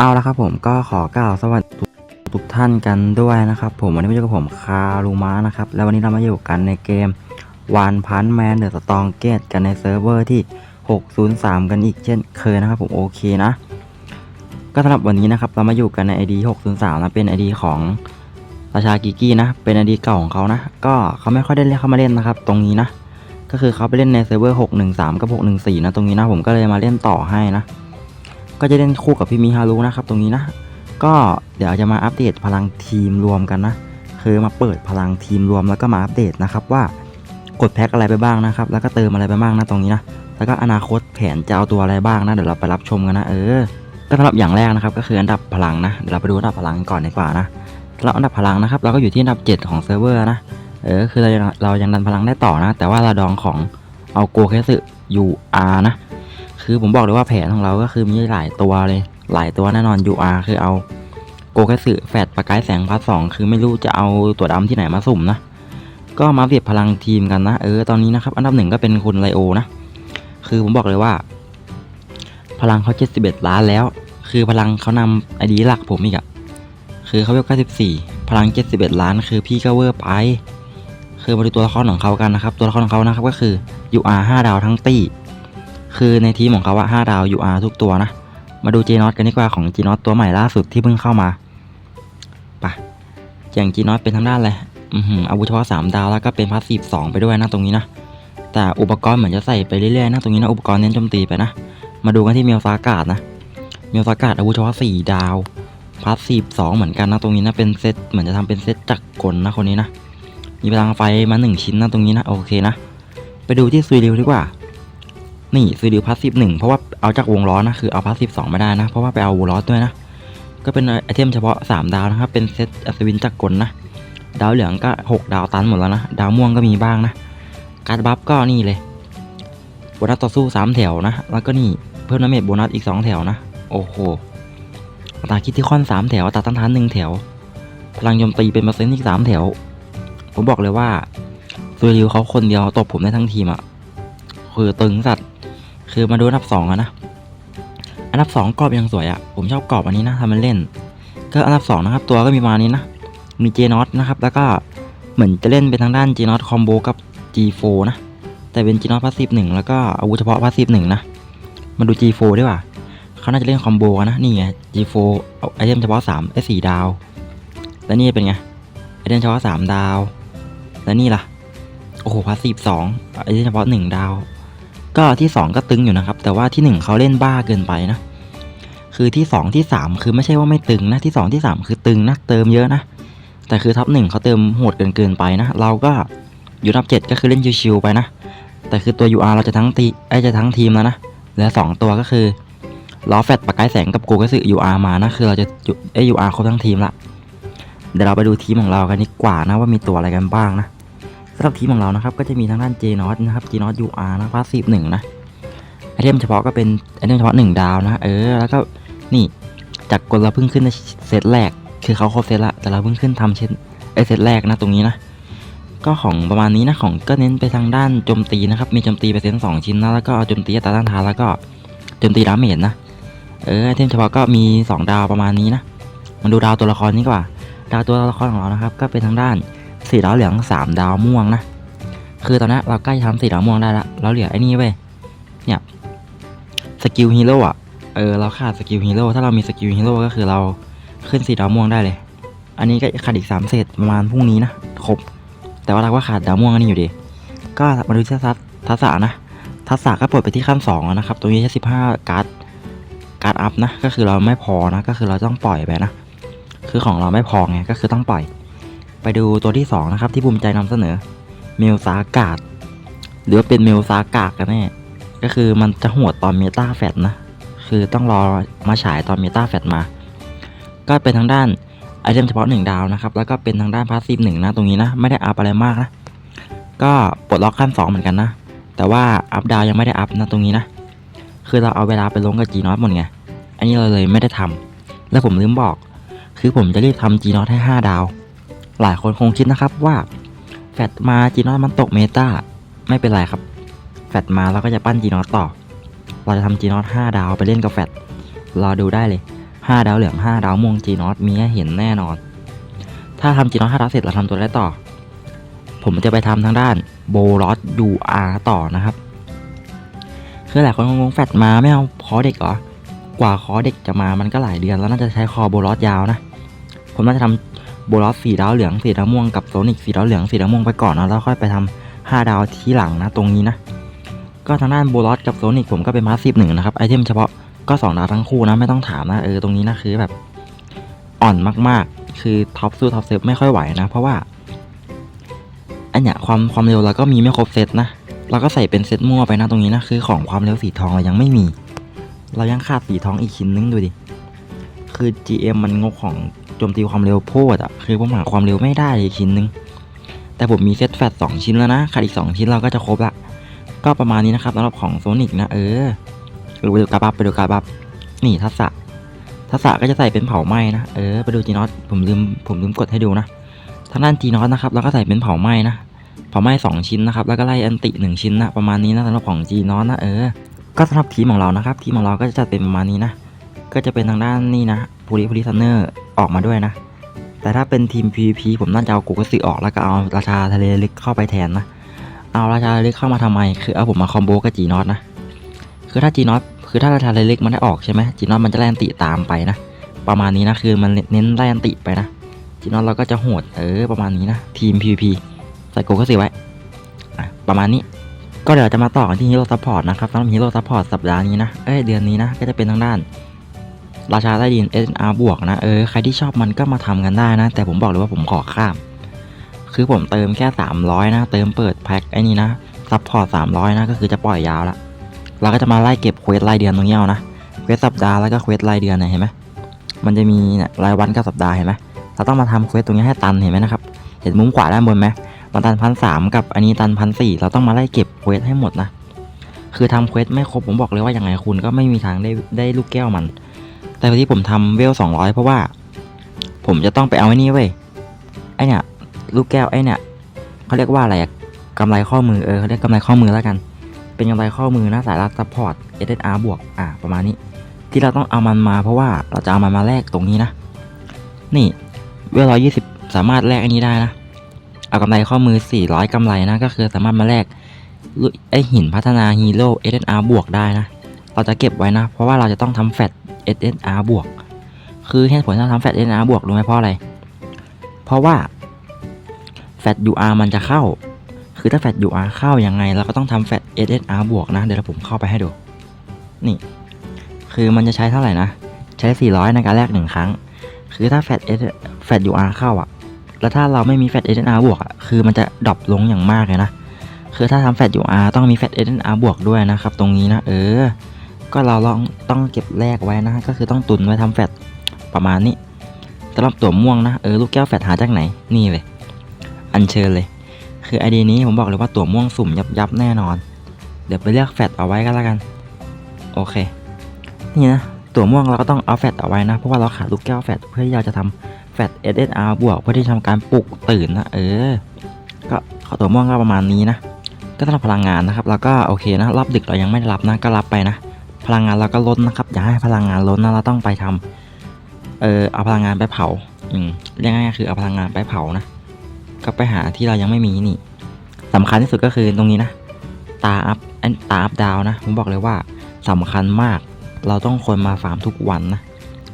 เอาละครับผมก็ขอกล่าวสวัสดีทุกท่านกันด้วยนะครับ ผมวันนี้มาอยู่กับผมคารูมานะครับแล้ววันนี้เรามาอยู่กันในเกมวันพันแมนเดอะสตองเกตกันในเซิร์ฟเวอร์ที่ 603 กันอีกเช่นเคยนะครับผมโอเคนะ ก็สำหรับวันนี้นะครับเรามาอยู่กันใน ID 603นะเป็น ID ของราชากิกี้นะเป็น ID เก่าของเขานะ ก็เขาไม่ค่อยได้เล่นเข้ามาเล่นนะครับ ตรงนี้นะ ก็คือเขาไปเล่นในเซิร์ฟเวอร์ 613 กับ 614 นะตรงนี้นะผมก็เลยมาเล่นต่อให้นะ ก็จะเล่นคู่กับพี่มิฮารุนะครับตรงนี้นะ ก็เดี๋ยวจะมาอัปเดตพลังทีมรวมกันนะ คือมาเปิดพลังทีมรวมแล้วก็มาอัปเดตนะครับว่ากดแพ็คอะไรไปบ้างนะครับ แล้วก็เติมอะไรไปบ้างนะตรงนี้นะ แล้วก็อนาคตแผนจะเอาตัวอะไรบ้างนะ เดี๋ยวเราไปรับชมกันนะเออ ก็สำหรับอย่างแรกนะครับก็คืออันดับพลังนะ เดี๋ยวเราไปดูอันดับพลังก่อนดีกว่านะสำหรับอันดับพลังนะครับ เราก็อยู่ที่อันดับ 7 ของเซิร์ฟเวอร์นะ เออ คือเราเรายังดันพลังได้ต่อนะ แต่ว่าเราดองของเอาโกเคสึยูอาร์นะ คือผมบอกเลยว่าแผนของเราก็คือมีหลายตัวเลย หลายตัวแน่นอน UR คือเอาโกเคสึแฟดประกายแสงพาร์ทสองคือไม่รู้จะเอาตัวดำที่ไหนมาสุ่มนะ ก็มาเวียบพลังทีมกันนะ เออตอนนี้นะครับ อันดับหนึ่งก็เป็นคุณไลโอนะ คือผมบอกเลยว่า พลังเขา71ล้านแล้ว คือพลังเขานำไอดีหลักผมอีกอะคือเขาเวล94พลัง71ล้าน คือพี่ก็เวอร์ไปคือมาดูตัวละครของเขากันนะครับ ตัวละครของเขานะครับก็คือ UR 5ดาวทั้งตี้ คือในทีมของเขาอะ5ดาว UR ทุกตัวนะ มาดูจีนอตกันดีกว่าของจีนอตตัวใหม่ล่าสุดที่เพิ่งเข้ามาปะอย่างจีนอตเป็นทางด้านอะไรอืออาวุธเฉพาะ3ดาวแล้วก็เป็นพาสซีฟ2ไปด้วยนะตรงนี้นะ แต่อุปกรณ์เหมือนจะใส่ไปเรื่อยๆนะตรงนี้นะอุปกรณ์เน้นโจมตีไปนะ มาดูกันที่เมลซากาดนะเมลซากาดอาวุธเฉพาะ4ดาวพาสซีฟ2เหมือนกันนะตรงนี้นะเป็นเซตเหมือนจะทำเป็นเซตจักรกลนะคนนี้นะมีพลังไฟมาหนึ่งชิ้นนะตรงนี้นะโอเคนะ ไปดูที่ซุยริวดีกว่า นี่ซุยริวพาสซีฟหนึ่งเพราะว่าเอาจากวงล้อนะคือเอาพาสซีฟสองไม่ได้นะ เพราะว่าไปเอาวงล้อด้วยนะ ก็เป็นไอเทมเฉพาะ 3 ดาวนะครับ เป็นเซตอัศวินจักรกลนะ ดาวเหลืองก็ 6 ดาวตันหมดแล้วนะ ดาวม่วงก็มีบ้างนะ การ์ดบัฟก็นี่เลยโบนัสต่อสู้ 3 แถวนะ แล้วก็นี่เพิ่มน้ำเมจโบนัสอีก 2 แถวนะ โอ้โหตาคิดที่ค่อน 3 แถวอัตราต้านทาน1แถว พลังโจมตีเป็นเปอร์เซ็นต์อีก 3 แถว ผมบอกเลยว่าซูริวเขาคนเดียวตบผมได้ทั้งทีมอะ่ะคือตึงสัตว์ คือมาดูอันดับสองอะนะอันดับสองกรอบยังสวยอะ่ะผมชอบกรอบอันนี้นะทำมันเล่น ก็อันดับสองนะครับตัวก็มีมานี้นะมีเจนอตนะครับแล้วก็เหมือนจะเล่นเป็นทางด้านเจนอตคอมโบกับ G4 นะแต่เป็นเจนอตพาสซีฟหนึ่งแล้วก็อาวุธเฉพาะพาสซีฟหนึ่งนะมาดู G4 ด้วยว่ะเขาน่าจะเล่นคอมโบกันนะนี่ไง G4 เอาไอเทมเฉพาะ3ไอ้4ดาว แล้วนี่เป็นไงไอเทมเฉพาะ3ดาว แล้วนี่ล่ะโอ้โหพาสซีฟสองไอเทมเฉพาะหนึ่งดาว ก็ที่สองก็ตึงอยู่นะครับ แต่ว่าที่หนึ่งเขาเล่นบ้าเกินไปนะ คือที่สองที่สามคือไม่ใช่ว่าไม่ตึงนะที่สองที่สามคือตึงนะเติมเยอะนะ แต่คือท็อปหนึ่งเขาเติมโหดเกินเกินไปนะ เราก็อยู่ท็อปเจ็ดก็คือเล่นชิวๆไปนะ แต่คือตัว UR เราจะทั้งตีไอจะทั้งทีมแล้วนะเหลือสองตัวก็คือล้อแฟตปากกายแสงกับโกก็สือ UR มานะคือเราจะไอ UR ครบทั้งทีมละเดี๋ยวเราไปดูทีมของเรากันดีกว่านะว่ามีตัวอะไรกันบ้างนะ สำหรับทีมของเรานะครับก็จะมีทางด้าน j n o t นะครับ j n o t UR นะพาสซีฟหนึ่งนะไอเทมเฉพาะก็เป็นไอเทมเฉพาะหนึ่งดาวนะเออแล้วก็นี่จากกลเราเพิ่งขึ้นในเซตแรก คือเขาครบเซตละแต่เราเพิ่งขึ้นทำเช่นไอเซตแรกนะตรงนี้นะก็ของประมาณนี้นะของก็เน้นไปทางด้านโจมตีนะครับมีโจมตีไปอร์เซ็นสองชิ้นนะแล้วก็โจมตีอัตราต้านทานแล้วก็โจมตีดาเมจนะเออไอเทมเฉพาะก็มีสองดาวประมาณนี้นะมาดูดาวตัวละครนี้กว่า ดาวตัวละครของเรานะครับก็เป็นทางด้าน สี่ดาวเหลืองสามดาวม่วงนะ คือตอนนี้เราใกล้ทำสี่ดาวม่วงได้ละเราเหลือไอ้นี่เว้ยเนี่ยสกิลฮีโร่อะเออเราขาดสกิลฮีโร่ถ้าเรามีสกิลฮีโร่ก็คือเราขึ้นสี่ดาวม่วงได้เลย อันนี้ก็ขาดอีกสามเศษประมาณพรุ่งนี้นะครบ แต่ว่าเราก็ขาดดาวม่วงอันนี้อยู่ดี ก็มาดูที่ทัศทัศนะทัศก็ปลดไปที่ขั้นสองแล้วนะครับ ตรงนี้แค่สิบห้าการ์ดการ์ดอัพนะ ก็คือเราไม่พอนะ ก็คือเราต้องปล่อยไปนะ คือของเราไม่พอไง ก็คือต้องปล่อย ไปดูตัวที่ 2 นะครับ ที่ภูมิใจนำเสนอ เมลซากาดหรือว่าเป็นเมลซากากกันแน่ก็คือมันจะหวดตอนเมตาแฟตนะ คือต้องรอมาฉายตอนเมตาแฟตมา ก็เป็นทางด้านไอเทมเฉพาะ 1 ดาวนะครับ แล้วก็เป็นทางด้านพาสซีฟหนึ่งนะตรงนี้นะ ไม่ได้อัพอะไรมากนะ ก็ปลดล็อกขั้น 2 เหมือนกันนะ แต่ว่าอัพดาวยังไม่ได้อัพนะตรงนี้นะ คือเราเอาเวลาไปลงกับจีนอตหมดไง อันนี้เราเลยไม่ได้ทำแล้วผมลืมบอก คือผมจะรีบทำจีนอตให้ 5 ดาว หลายคนคงคิดนะครับว่าแฟดมาจีนอตมันตกเมตาไม่เป็นไรครับ แฟดมาเราก็จะปั้นจีนอตต่อ เราจะทำจีนอต5ดาวไปเล่นกับแฟดรอดูได้เลยห้าดาวเหลืองห้าดาวม่วงจีนอตมีให้เห็นแน่นอน ถ้าทำจีนอตห้าดาวเสร็จเราทำตัวได้ต่อ ผมจะไปทำทางด้านโบลอสยูอาร์ต่อนะครับคือหลายคนงงๆแฟดมาไม่เอาคอเด็กเหรอกว่าคอเด็กจะมามันก็หลายเดือนแล้วน่าจะใช้คอโบลอสยาวนะ ผมน่าจะทำ โบลอสสีดาวเหลืองสีดาวม่วงกับโซนิกสีดาวเหลืองสีดาวม่วงไปก่อนนะแล้วค่อยไปทำห้าดาวที่หลังนะตรงนี้นะ ก็ทางด้านโบลอสกับโซนิกผมก็เป็นมาสซีฟหนึ่งนะครับไอเทมเฉพาะก็สองดาวทั้งคู่นะไม่ต้องถามนะเออตรงนี้นะคือแบบอ่อนมากๆ คือท็อปสู้ท็อปเซฟไม่ค่อยไหวนะ เพราะว่าอันเนี้ยความความเร็วเราก็มีไม่ครบเซตนะเราก็ใส่เป็นเซตมั่วไปนะตรงนี้นะคือของความเร็วสีทองเรายังไม่มี เรายังขาดสีทองอีกชิ้นนึงดูดิ คือ GM มันงกของโจมตีความเร็วโพดอะคือผมหาความเร็วไม่ได้อีกชิ้นนึง แต่ผมมีเซตแฟตสองชิ้นแล้วนะขาดอีกสองชิ้นเราก็จะครบละก็ประมาณนี้นะครับสำหรับของโซนิกนะเออไปดูกราบับไปดูกราบับนี่ทักษะทักษะก็จะใส่เป็นเผาไหม้นะเออไปดูจีนอตผมลืมผมลืมกดให้ดูนะทางด้านจีนอตนะครับเราก็ใส่เป็นเผาไหม้นะเผาไหม้สองชิ้นนะครับแล้วก็ไล่อันติหนึ่งชิ้นนะประมาณนี้นะสำหรับของจีนอตนะเออก็สำหรับทีมของเรานะครับทีมของเราก็จะจัดเป็นประมาณนี้นะ ก็จะเป็นทางด้านนี่นะพูริพูริซันเนอร์ออกมาด้วยนะ แต่ถ้าเป็นทีม PVP ผมน่าจะเอากูกสึออกแล้วก็เอาราชาทะเลลึกเข้าไปแทนนะ เอาราชาทะเลลึกเข้ามาทำไม คือเอาผมมาคอมโบกับจีนอตนะ คือถ้าจีนอตคือถ้าราชาทะเลลึกมันได้ออกใช่ไหมจีนอตมันจะแล่นติตามไปนะ ประมาณนี้นะคือมันเน้นแล่นติไปนะ จีนอตเราก็จะโหดเออประมาณนี้นะทีม PVP ใส่กูกสึไว้อะประมาณนี้ก็เดี๋ยวจะมาต่อกันที่ฮีโร่ซัพพอร์ตนะครับสำหรับฮีโร่ซัพพอร์ตสัปดาห์นี้นะ เอ้ยเดือนนี้นะ ก็จะเป็นทางด้าน ราชาใต้ดิน SNR บวกนะเออใครที่ชอบมันก็มาทำกันได้นะ แต่ผมบอกเลยว่าผมขอข้าม คือผมเติมแค่ 300 นะ เติมเปิดแพ็คไอ้นี่นะซัพพอร์ต300 นะ ก็คือจะปล่อยยาวละเราก็จะมาไล่เก็บเควสรายเดือนตรงนี้เอานะเควสสัปดาห์แล้วก็เควสรายเดือนเนี่ยเห็นไหมมันจะมีเนี่ยรายวันกับสัปดาห์เห็นไหมเราต้องมาทำเควสตรงนี้ให้ตันเห็นไหมนะครับเห็นมุมขวาด้านบนไหมมันตันพันสามกับอันนี้ตันพันสี่เราต้องมาไล่เก็บเควสให้หมดนะคือทำเควสไม่ครบผมบอกเลยว่ายังไงคุณก็ไม่มีทางได้ได้ลูกแก้วมัน แต่วันที่ผมทำเวลสองร้อยเพราะว่า ผมจะต้องไปเอาไอ้นี่เว้ยไอเนี่ยลูกแก้วไอเนี่ยเขาเรียกว่าอะไรอะกำไรข้อมือเออเขาเรียกกำไรข้อมือแล้วกัน เป็นกำไรข้อมือนะสายรัดซัพพอร์ต SSR บวกอ่าประมาณนี้ ที่เราต้องเอามันมาเพราะว่าเราจะเอามันมาแลกตรงนี้นะ นี่เวลร้อยยี่สิบสามารถแลกอันนี้ได้นะ เอากำไรข้อมือ 400กำไรนะก็คือสามารถมาแลกไอหินพัฒนาฮีโร่ SNR บวกได้นะ เราจะเก็บไว้นะ เพราะว่าเราจะต้องทำแฟต SNR บวก คือเหตุผลที่เราทำแฟต SNR บวกรู้ไหมเพราะอะไร เพราะว่าแฟต UR มันจะเข้า คือถ้าแฟต UR เข้ายังไง เราก็ต้องทำแฟต SNR บวกนะ เดี๋ยวผมเข้าไปให้ดู นี่ คือมันจะใช้เท่าไหร่นะ ใช้ 400 ในการแลกหนึ่งครั้ง คือถ้าแฟตแฟต UR เข้าอะแล้วถ้าเราไม่มีแฟต SNR บวกอะคือมันจะดรอปลงอย่างมากเลยนะคือถ้าทำแฟต UR ต้องมีแฟต SNR บวกด้วยนะครับ ตรงนี้นะ เออ ก็เราลองต้องเก็บแลกไว้นะก็คือต้องตุนไว้ทำแฟตประมาณนี้สำหรับตัวม่วงนะเออลูกแก้วแฟตหาจากไหนนี่เลย อัญเชิญเลย คือไอเดียนี้ผมบอกเลยว่าตัวม่วงสุ่มยับยับแน่นอน เดี๋ยวไปเลือกแฟตเอาไว้ก็แล้วกัน โอเค นี่นะตัวม่วงเราก็ต้องเอาแฟตเอาไว้นะ เพราะว่าเราขาดลูกแก้วแฟตเพื่อที่เราจะทำแฟต SSR บวกเพื่อที่ทำการปลุกตื่นนะเออ ก็ขอตัวม่วงก็ประมาณนี้นะก็สำหรับพลังงานนะครับ แล้วก็โอเคนะรอบดึกเรายังไม่ได้รับนะก็รับไปนะ พลังงานเราก็ล้นนะครับ อย่าให้พลังงานล้นนะเราต้องไปทำเออเอาพลังงานไปเผา อืมเรียกง่ายๆคือเอาพลังงานไปเผานะ ก็ไปหาที่เรายังไม่มีนี่สำคัญที่สุดก็คือตรงนี้นะ ตาอัพตาอัพดาวนะ ผมบอกเลยว่าสำคัญมาก เราต้องคนมาฟาร์มทุกวันนะ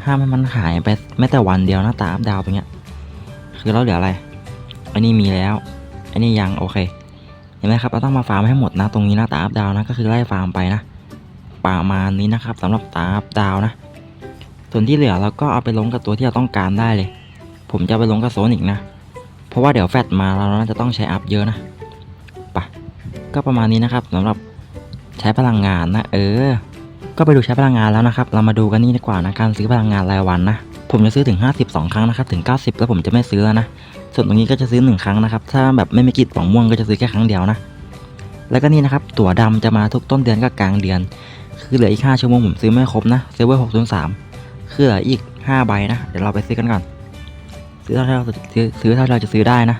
ห้ามให้มันหายไปแม้แต่วันเดียวนะตาอัพดาวตรงเนี้ย คือเราเหลืออะไร อันนี้มีแล้ว อันนี้ยังโอเค เห็นไหมครับ เราต้องมาฟาร์มให้หมดนะ ตรงนี้นะตาอัพดาวนะ ก็คือไล่ฟาร์มไปนะ ประมาณนี้นะครับสำหรับตาดาวนะ ส่วนที่เหลือเราก็เอาไปลงกับตัวที่เราต้องการได้เลย ผมจะไปลงกับโซนิกนะ เพราะว่าเดี๋ยวแฟตมาเราน่าจะต้องใช้อัพเยอะนะปะก็ประมาณนี้นะครับสำหรับใช้พลังงานนะเออ ก็ไปดูใช้พลังงานแล้วนะครับ เรามาดูกันนี่ดีกว่านะการซื้อพลังงานรายวันนะผมจะซื้อถึง 52 ครั้งนะครับถึง 90 แล้วผมจะไม่ซื้อแล้วนะส่วนตรงนี้ก็จะซื้อ 1 ครั้งนะครับ ถ้าแบบไม่มีกิจหวังม่วงก็จะซื้อแค่ครั้งเดียวนะ แล้วก็นี่นะครับตั๋วดำจะมาทุกต้นเดือนกับกลางเดือน คือเหลืออีก5ชั่วโมงผมซื้อไม่ครบนะเซิร์ฟเวอร์603คือเหลืออีก5ใบนะ เดี๋ยวเราไปซื้อกันก่อน ซื้อเท่าที่เราซื้อซื้อเท่าที่เราจะซื้อได้นะ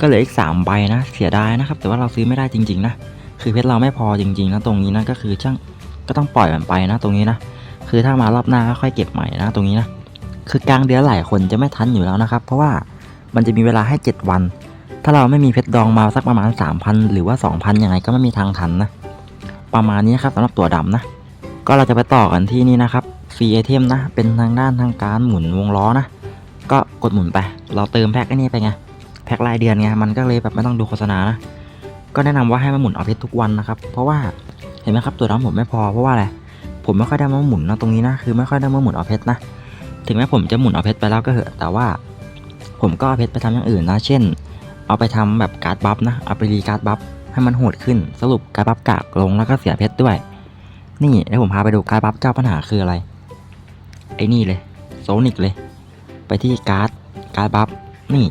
ก็เหลืออีก3ใบนะ เสียดายนะครับ แต่ว่าเราซื้อไม่ได้จริงๆนะ คือเพชรเราไม่พอจริงๆนะตรงนี้นะ ก็คือช่าง ก็ต้องปล่อยมันไปนะ ตรงนี้นะคคือถ้ามารอบหน้าก็ค่อยเก็บใหม่นะ ตรงนี้นะ คือกลางเดือนหลายคนจะไม่ทันอยู่แล้วนะครับ เพราะว่ามันจะมีเวลาให้ 7 วัน ถ้าเราไม่มีเพชรดองมาสักประมาณ 3,000 หรือว่า 2,000ยังไงก็ไม่มีทางทันนะ ประมาณนี้ครับสำหรับตัวดำนะ ก็เราจะไปต่อกันที่นี่นะครับฟรีไอเทมนะ เป็นทางด้านทางการหมุนวงล้อนะ ก็กดหมุนไป เราเติมแพ็คไอ้นี่ไปไง แพ็ครายเดือนไง มันก็เลยแบบไม่ต้องดูโฆษณานะ ก็แนะนำว่าให้มาหมุนเอาเพชรทุกวันนะครับ เพราะว่าเห็นไหมครับตัวดำผมไม่พอ เพราะว่าอะไร ผมไม่ค่อยได้มาหมุนนะตรงนี้นะ คือไม่ค่อยได้มาหมุนเอาเพชรนะ ถึงแม้ผมจะหมุนเอาเพชรไปแล้วก็เหอะ แต่ว่า ผมก็เอาเพชรไปทำอย่างอื่นนะ เช่น เอาไปทำแบบการ์ดบัฟนะ เอาไปรีการ์ดบัฟ ให้มันโหดขึ้นสรุปการ์ดบัฟกากลงแล้วก็เสียเพชรด้วย นี่เดี๋ยวผมพาไปดูการ์ดบัฟเจ้าปัญหาคืออะไร ไอ้นี่เลยโซนิกเลย ไปที่การ์ดการ์ดบัฟนี่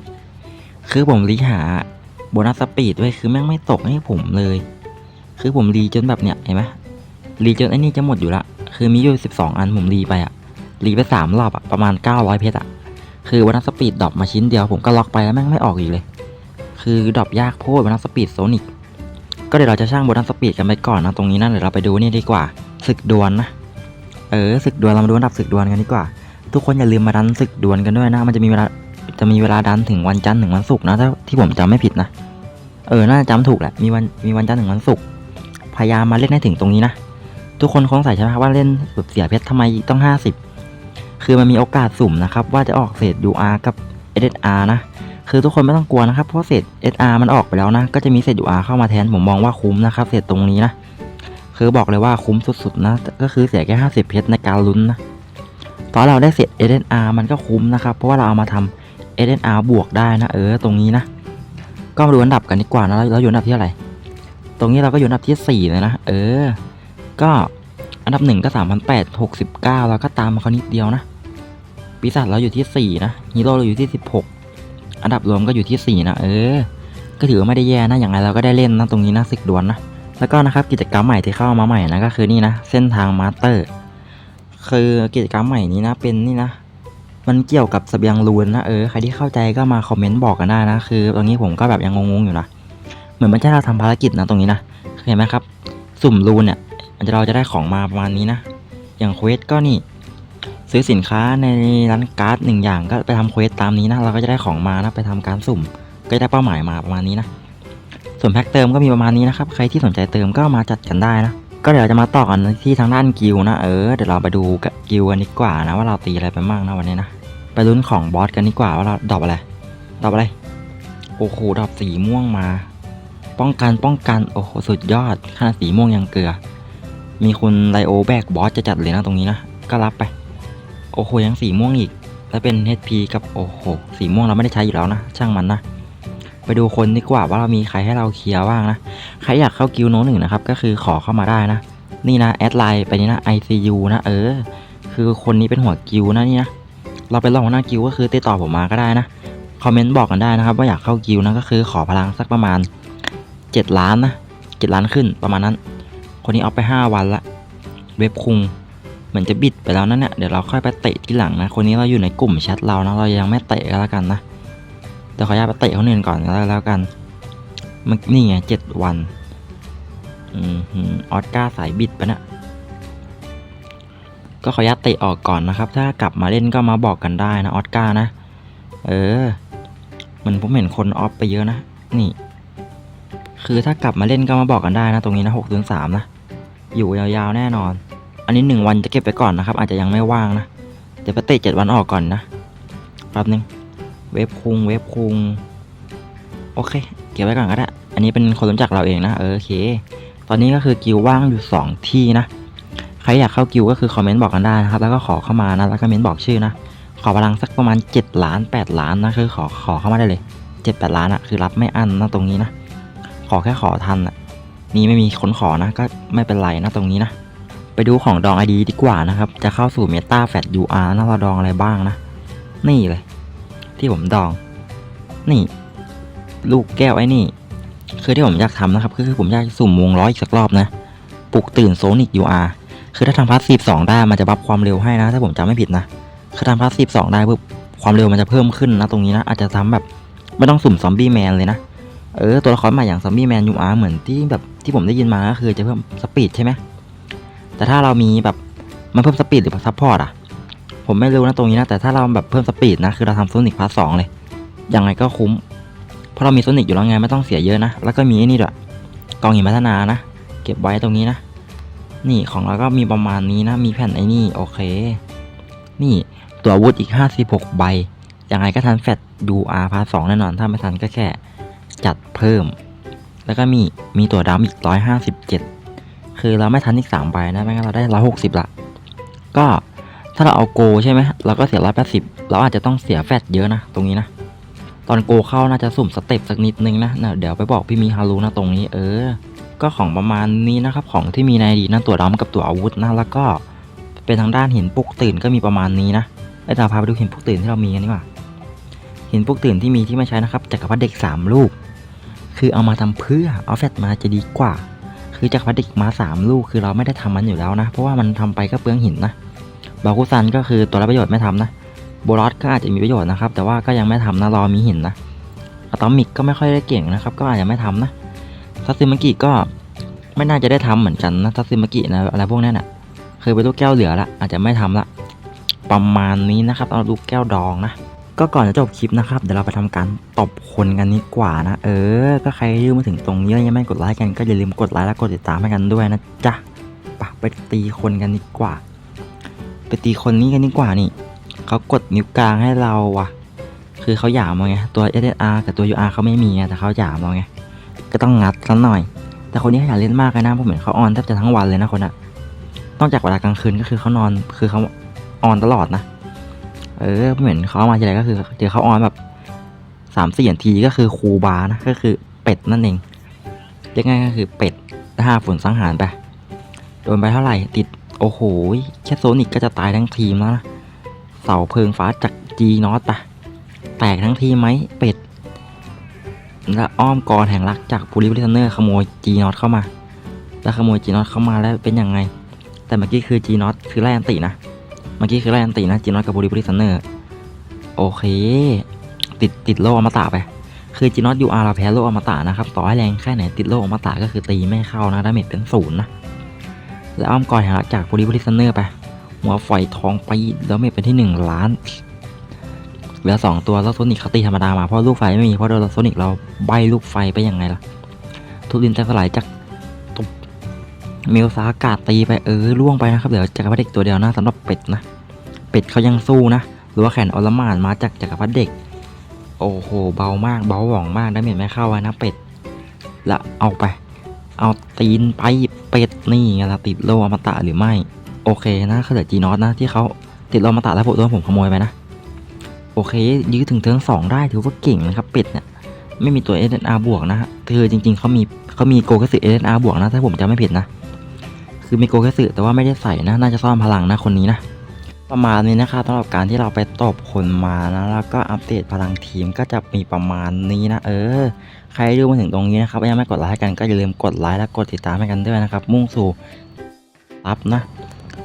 คือผมรีหาโบนัสสปีดด้วยคือแม่งไม่ตกให้ผมเลย คือผมรีจนแบบเนี้ยเห็นไหมรีจนไอ้นี่จะหมดอยู่ละคือมีอยู่ 12 อันผมรีไปอะรีไปสามรอบอะประมาณ 900 เพชรอะคือวันนัสปีดดรอปมาชิ้นเดียวผมก็ล็อกไปแล้วแม่งไม่ออกอีกเลย คือดรอปยากโพดวันนัสปีดโซนิก ก็เดี๋ยวเราจะช่างโบนัสปีดกันไปก่อนนะตรงนี้นะเดี๋ยวเราไปดูนี่ดีกว่าศึกดวลนะเออศึกดวลเรามาดูอันดับศึกดวลกันดีกว่า ทุกคนอย่าลืมมาดันศึกดวลกันด้วยนะ มันจะมีเวลาจะมีเวลาดันถึงวันจันทร์ถึงวันศุกร์นะถ้าที่ผมจำไม่ผิดนะ เออน่าจะจำถูกแหละมีวันมีวันจันทร์ถึงวันศุกร์พยายามมาเล่นให้ถึงตรงนี้นะทุกคนคงใส่ใช่ไหมครับว่าเล่นแบบเสียเพชรทำไมต้อง 50 คือมันมีโอกาสสุ่มนะครับว่าจะออกเศษ UR กับ SSR นะ คือทุกคนไม่ต้องกลัวนะครับเพราะเศษ SR มันออกไปแล้วนะ ก็จะมีเศษ UR เข้ามาแทนผมมองว่าคุ้มนะครับเศษตรงนี้นะคือบอกเลยว่าคุ้มสุดๆนะก็คือเสียแค่ 50 เพชรในการลุ้นนะตอนเราได้เศษ sr มันก็คุ้มนะครับเพราะว่าเราเอามาทำ SSR บวกได้นะ เออตรงนี้นะก็มาดูอันดับกันดีกว่านะเราอยู่อันดับที่เท่าไรตรงนี้เราก็อยู่อันดับที่4เลยนะเออ ก็อันดับหนึ่งก็สามพันแปดหกสิบเก้าแล้วก็ตามมาเขานิดเดียวนะปีศาจเราอยู่ที่สี่นะฮีโร่เราอยู่ที่สิบหก อันดับรวมก็อยู่ที่สี่นะ เออ ก็ถือว่าไม่ได้แย่นะ อย่างไรเราก็ได้เล่นนะตรงนี้นะศึกดวลนะ แล้วก็นะครับกิจกรรมใหม่ที่เข้ามาใหม่นะก็คือนี่นะ เส้นทางมาสเตอร์ คือกิจกรรมใหม่นี้นะเป็นนี่นะ มันเกี่ยวกับเสบียงรูนนะเออใครที่เข้าใจก็มาคอมเมนต์บอกกันได้นะ คือตรงนี้ผมก็แบบยังงงๆอยู่นะ เหมือนมันจะเราทำภารกิจนะตรงนี้นะ เห็นไหมครับ สุ่มรูนเนี่ยมันจะเราจะได้ของมาประมาณนี้นะ อย่างเควสก็นี่ ซื้อสินค้าในร้านการ์ดหนึ่งอย่างก็ไปทำเควสตามนี้นะ เราก็จะได้ของมานะไปทำการสุ่ม ก็ได้เป้าหมายมาประมาณนี้นะ ส่วนแพ็คเติมก็มีประมาณนี้นะครับ ใครที่สนใจเติมก็มาจัดกันได้นะ ก็เดี๋ยวจะมาต่อกันที่ทางด้านกิลนะ เออ เดี๋ยวเราไปดูกิลกันดีกว่านะว่าเราตีอะไรไปบ้างนะวันนี้นะ ไปลุ้นของบอสกันดีกว่าว่าเราดรอปอะไรดรอปอะไร โอ้โหดรอปสีม่วงมา ป้องกันป้องกัน โอ้โหสุดยอดขนาดสีม่วงยังเกลือ มีคุณไลโอแบกบอสจะจัดเลยนะตรงนี้นะ ก็รับไป โอ้โหยังสีม่วงอีก แล้วเป็น HP กับโอ้โหสีม่วงเราไม่ได้ใช้อยู่แล้วนะ ช่างมันนะ ไปดูคนดีกว่าว่าเรามีใครให้เราเคลียร์บ้างนะ ใครอยากเข้ากิลโน้ตหนึ่งนะครับ ก็คือขอเข้ามาได้นะ นี่นะแอดไลน์ไปนี่นะ ICU นะเออ คือคนนี้เป็นหัวกิลนะนี่นะ เราเป็นรองหัวหน้ากิลก็คือติดต่อผมมาก็ได้นะ คอมเมนต์บอกกันได้นะครับ ว่าอยากเข้ากิลนะก็คือขอพลังสักประมาณ 7 ล้านนะ7ล้านขึ้นประมาณนั้น คนนี้เอาไป 5 วันละ เว็บคุง เหมือนจะบิดไปแล้วนั่นเนี่ยเดี๋ยวเราค่อยไปเตะที่หลังนะ คนนี้เราอยู่ในกลุ่มแชทเรานะ เรายังไม่เตะกันแล้วกันนะเดี๋ยวขออนุญาตไปเตะคนอื่นก่อนแล้วแล้วกันมันนี่ไงเจ็ดวันอืมออสการ์สายบิดปะเนะก็ขออนุญาตเตะออกก่อนนะครับ ถ้ากลับมาเล่นก็มาบอกกันได้นะออสการ์นะ เออ มันผมเห็นคนออฟไปเยอะนะ นี่ คือถ้ากลับมาเล่นก็มาบอกกันได้นะ ตรงนี้นะหกถึงสามนะ อยู่ยาวๆแน่นอน อันนี้หนึ่งวันจะเก็บไปก่อนนะครับ อาจจะยังไม่ว่างนะ เดี๋ยวไปเตะเจ็ดวันออกก่อนนะแป๊บนึง เว็บคุง เว็บคุง โอเค เก็บไว้ก่อนก็ได้ อันนี้เป็นคนรู้จักเราเองนะ เออโอเค ตอนนี้ก็คือกิวว่างอยู่สองที่นะ ใครอยากเข้ากิวก็คือคอมเมนต์บอกกันได้นะครับ แล้วก็ขอเข้ามานะ แล้วก็เมนต์บอกชื่อนะ ขอพลังสักประมาณ 7 ล้าน 8 ล้านนะ คือขอขอเข้ามาได้เลย 7 8 ล้านอะคือรับไม่อั้นนะตรงนี้นะ ขอแค่ขอทันอะนี่ไม่มีคนขอนะ ก็ไม่เป็นไรนะตรงนี้นะ ไปดูของดองไอดีกว่านะครับ จะเข้าสู่เมตาแฟด UR นะเราดองอะไรบ้างนะ นี่เลย ที่ผมดอง นี่ ลูกแก้วไอ้นี่ คือที่ผมอยากทำนะครับ คือผมอยากสุ่มวงล้ออีกสักรอบนะ ปลุกตื่นโซนิก UR คือถ้าทำพาสซีฟสองได้มันจะบัฟความเร็วให้นะ ถ้าผมจำไม่ผิดนะ คือทำพาสซีฟสองได้ปุ๊บความเร็วมันจะเพิ่มขึ้นนะตรงนี้นะ อาจจะทำแบบไม่ต้องสุ่มซอมบี้แมนเลยนะ เออ ตัวละครใหม่อย่างซอมบี้แมนยูอาร์เหมือนที่แบบที่ผมได้ยินมาก็คือจะเพิ่มสปีดใช่ไหม แต่ถ้าเรามีแบบมันเพิ่มสปีดหรือซัพพอร์ตอะ ผมไม่รู้นะตรงนี้นะ แต่ถ้าเราแบบเพิ่มสปีดนะ คือเราทำโซนิกพาร์ทสองเลย ยังไงก็คุ้ม เพราะเรามีโซนิกอยู่แล้วไงไม่ต้องเสียเยอะนะ แล้วก็มีนี่ด้วยกองหินพัฒนานะ เก็บไว้ตรงนี้นะ นี่ของเราก็มีประมาณนี้นะ มีแผ่นไอ้นี่โอเค นี่ตัวอาวุธอีก 56 ใบ ยังไงก็ทันแฟต UR พาร์ทสองแน่นอน ถ้าไม่ทันก็แค่จัดเพิ่ม แล้วก็มีมีตัวดำอีก 157 คือเราไม่ทันอีก3ใบนะไม่งั้นเราได้160ละก็ถ้าเราเอาโกใช่ไหมเราก็เสีย180เราอาจจะต้องเสียแฟตเยอะนะ ตรงนี้นะ ตอนโกเข้าน่าจะสุ่มสเต็ปสักนิดนึงนะนะเดี๋ยวไปบอกพี่มีฮารุนะตรงนี้เออ ก็ของประมาณนี้นะครับ ของที่มีในดีนะตัวดำกับตัวอาวุธนะแล้วก็ เป็นทางด้านหินปลุกตื่นก็มีประมาณนี้นะไอ้ตาพาไปดูหินปลุกตื่นที่เรามีกันดีกว่าหินปลุกตื่นที่มีที่ไม่ใช้นะครับจักรพรรดิเด็กสามลูกคือเอามาทำเพื่อเอาแฟตมาจะดีกว่า คือจักรพรรดิกมาสามลูกคือเราไม่ได้ทำมันอยู่แล้วนะ เพราะว่ามันทำไปก็เปลืองหินนะบาคุซันก็คือตัวรับประโยชน์ไม่ทำนะโบรอสก็อาจจะมีประโยชน์นะครับ แต่ว่าก็ยังไม่ทำนะรอมีหินนะอะตอมิกก็ไม่ค่อยได้เก่งนะครับ ก็อาจจะไม่ทำนะซัซึมากิก็ไม่น่าจะได้ทำเหมือนกันนะซัซึมากินะอะไรพวกนั้นอะเคยเป็นลูกแก้วเหลือละอาจจะไม่ทำละประมาณนี้นะครับเอาลูกแก้วดองนะ ก็ก่อนจะจบคลิปนะครับ เดี๋ยวเราไปทำการตบคนกันดีกว่านะ เออ ก็ใครที่มาถึงตรงนี้ยังไม่กดไลค์กันก็อย่าลืมกดไลค์และกดติดตามให้กันด้วยนะจ๊ะปะไปตีคนกันดีกว่า ไปตีคนนี้กันดีกว่านี่เขากดนิ้วกลางให้เราว่ะ คือเขาหยามเราไงตัว SSR กับตัว UR เขาไม่มีไงแต่เขาหยามเราไงก็ต้องงัดสักหน่อย แต่คนนี้เขยันเล่นมากเลยนะผมเห็นเขาออนแทบจะทั้งวันเลยนะคนน่ะต้องจากเวลากลางคืนก็คือเขานอนคือเขาออนตลอดนะ เออเหมือนเขาเอามาทีไรก็คือเจอเขาออนแบบสามสี่นาทีก็คือคูบานะก็คือเป็ดนั่นเองเรียกง่ายก็คือเป็ดห้าฝนสังหารไปโดนไปเท่าไหร่ติดโอ้โหแค่โซนิกก็จะตายทั้งทีมแล้วนะเสาเพิงฟ้าจากจีนอตปะแตกทั้งทีไหมเป็ด แล้วอ้อมกอแห่งรักจากพูลิบริเทเนอร์ขโมยจีนอตเข้ามา แล้วขโมยจีนอตเข้ามาแล้วเป็นยังไง แต่เมื่อกี้คือจีนอตคือไล่อันตินะ มื่อกี้คือไล่อันตีนะจีนอตกับบูริบริซันเนอร์โอเค ติดติดโลอมตะไป คือจีนอตยูอาร์เราแพ้โลอมตะนะครับ ต่อให้แรงแค่ไหนติดโลอมตะก็คือตีไม่เข้านะดาเมจเป็นศูนย์นะ แล้วอ้อมกอยหักจากบูริบริซันเนอร์ไป หัวฝอยทองไปดาเมจเป็นที่หนึ่งล้าน เหลือสองตัวแล้วโซนิกเขาตีธรรมดามาเพราะลูกไฟไม่มีเพราะโดนโซนิกเราใบลูกไฟไปยังไงล่ะ ทุบดินแตกสลายจาก เมลซาอากาศตีไปเออล่วงไปนะครับเหลือจักรพรรดิเด็กตัวเดียวนะสำหรับเป็ดนะ เป็ดเขายังสู้นะ หรือว่าแขนอลมานมาจากจักรพรรดิเด็ก โอ้โหเบามากเบาหว่องมากได้เม็ดไม่เข้าไว้นะเป็ดละเอาไป เอาตีนไปเป็ดนี่ไงละติดโลอมตะหรือไม่โอเคนะเขาเหลือจีนอสนะที่เขาติดโลอมตะแล้วผมโดนผมขโมยไปนะโอเค ยื้อถึงเทิร์นสองได้ถือว่าเก่งนะครับเป็ดเนี่ยไม่มีตัว SNR บวกนะฮะคือจริงๆเขามีเขามีโกกสึ SNR บวกนะถ้าผมจำไม่ผิดนะ คือมีโกกสึแต่ว่าไม่ได้ใส่นะ น่าจะซ่อมพลังนะคนนี้นะ ประมาณนี้นะครับสำหรับการที่เราไปตบคนมานะแล้วก็อัปเดตพลังทีมก็จะมีประมาณนี้นะ เออ ใครดูมาถึงตรงนี้นะครับยังไม่กดไลค์กันก็อย่าลืมกดไลค์และกดติดตามให้กันด้วยนะครับ มุ่งสู่รับนะ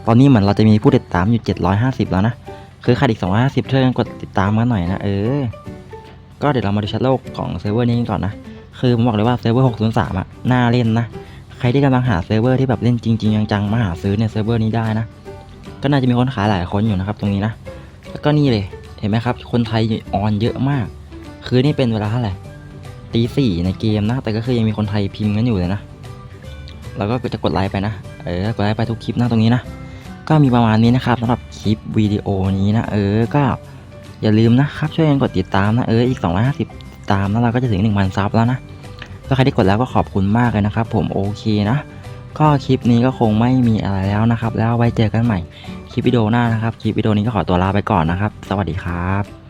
ตอนนี้เหมือนเราจะมีผู้ติดตามอยู่ 750 แล้วนะ คือขาดอีก 250ช่วยกันกดติดตามกันหน่อยนะเออ ก็เดี๋ยวเรามาดูแชทโลกของเซิร์ฟเวอร์นี้กันก่อนนะ คือผมบอกเลยว่าเซิร์ฟเวอร์ 603อะน่าเล่นนะ ใครที่กำลังหาเซิร์ฟเวอร์ที่แบบเล่นจริง ๆ จังๆมาหาซื้อเนี่ยเซิร์ฟเวอร์นี้ได้นะ ก็น่าจะมีคนขายหลายคนอยู่นะครับตรงนี้นะ แล้วก็นี่เลยเห็นไหมครับ คนไทยออนเยอะมาก คือนี่เป็นเวลาเท่าไหร่ตีสี่ในเกมนะ แต่ก็คือยังมีคนไทยพิมพ์กันอยู่เลยนะ แล้วก็จะกดไลค์ไปนะ เออ กดไลค์ไปทุกคลิปนะตรงนี้นะ ก็มีประมาณนี้นะครับสำหรับคลิปวิดีโอนี้นะ เออ ก็อย่าลืมนะครับช่วยกันกดติดตามนะ เออ อีก 250ติดตามแล้วเราก็จะถึง 1,000 ซับแล้วนะ ก็ใครที่กดแล้วก็ขอบคุณมากเลยนะครับ ผมโอเคนะ ก็คลิปนี้ก็คงไม่มีอะไรแล้วนะครับ แล้วไว้เจอกันใหม่คลิปวิดีโอหน้านะครับ คลิปวิดีโอนี้ก็ขอตัวลาไปก่อนนะครับ สวัสดีครับ